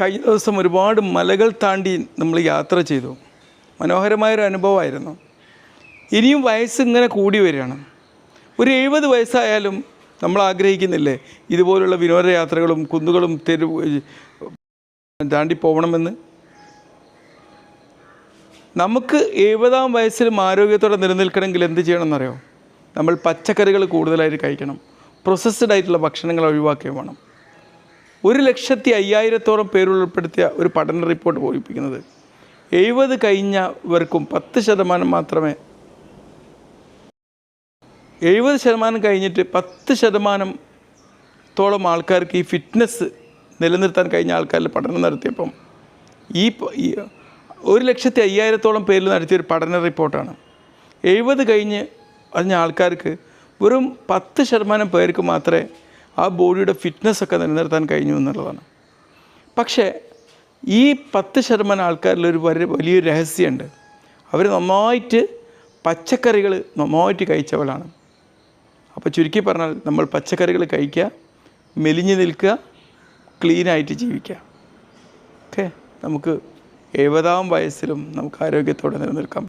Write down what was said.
കഴിഞ്ഞ ദിവസം ഒരുപാട് മലകൾ താണ്ടി നമ്മൾ യാത്ര ചെയ്തു. മനോഹരമായൊരു അനുഭവമായിരുന്നു ഇനിയും വയസ്സ് ഇങ്ങനെ കൂടി വരികയാണ്. ഒരു എഴുപത് വയസ്സായാലും നമ്മൾ ആഗ്രഹിക്കുന്നില്ലേ? ഇതുപോലുള്ള വിനോദയാത്രകളും കുന്നുകളും തെരു താണ്ടി പോകണമെന്ന് നമുക്ക് എഴുപതാം വയസ്സിലും ആരോഗ്യത്തോടെ നിലനിൽക്കണമെങ്കിൽ എന്ത് ചെയ്യണമെന്നറിയോ? നമ്മൾ പച്ചക്കറികൾ കൂടുതലായിട്ട് കഴിക്കണം. പ്രോസസ്ഡ് ആയിട്ടുള്ള ഭക്ഷണങ്ങൾ ഒഴിവാക്കുകയും വേണം. ഒരു ലക്ഷത്തി അയ്യായിരത്തോളം പേരുൾപ്പെടുത്തിയ ഒരു പഠന റിപ്പോർട്ട് ബോധിപ്പിക്കുന്നത്. എഴുപത് കഴിഞ്ഞവർക്കും പത്ത് ശതമാനം മാത്രമേ എഴുപത് ശതമാനം കഴിഞ്ഞിട്ട് പത്ത് ശതമാനത്തോളം ആൾക്കാർക്ക് ഈ ഫിറ്റ്നസ് നിലനിർത്താൻ കഴിഞ്ഞ ആൾക്കാരിൽ പഠനം നടത്തിയപ്പം ഈ ഒരു ലക്ഷത്തി അയ്യായിരത്തോളം പേരിൽ നടത്തിയൊരു പഠന റിപ്പോർട്ടാണ്. എഴുപത് കഴിഞ്ഞ് അറിഞ്ഞ ആൾക്കാർക്ക് വെറും പത്ത് ശതമാനം പേർക്ക് മാത്രമേ ആ ബോഡിയുടെ ഫിറ്റ്നസ് ഒക്കെ നിലനിർത്താൻ കഴിഞ്ഞു എന്നുള്ളതാണ്. പക്ഷേ ഈ പത്ത് ശതമാനം ആൾക്കാരിലൊരു വലിയ വലിയൊരു രഹസ്യമുണ്ട്. അവർ നന്നായിട്ട് പച്ചക്കറികൾ നന്നായിട്ട് കഴിച്ചവളാണ്. അപ്പോൾ ചുരുക്കി പറഞ്ഞാൽ നമ്മൾ പച്ചക്കറികൾ കഴിക്കുക മെലിഞ്ഞു നിൽക്കുക ക്ലീനായിട്ട് ജീവിക്കുക. ഓക്കെ? നമുക്ക് എഴുപതാം വയസ്സിലും നമുക്ക് ആരോഗ്യത്തോടെ നിലനിൽക്കാൻ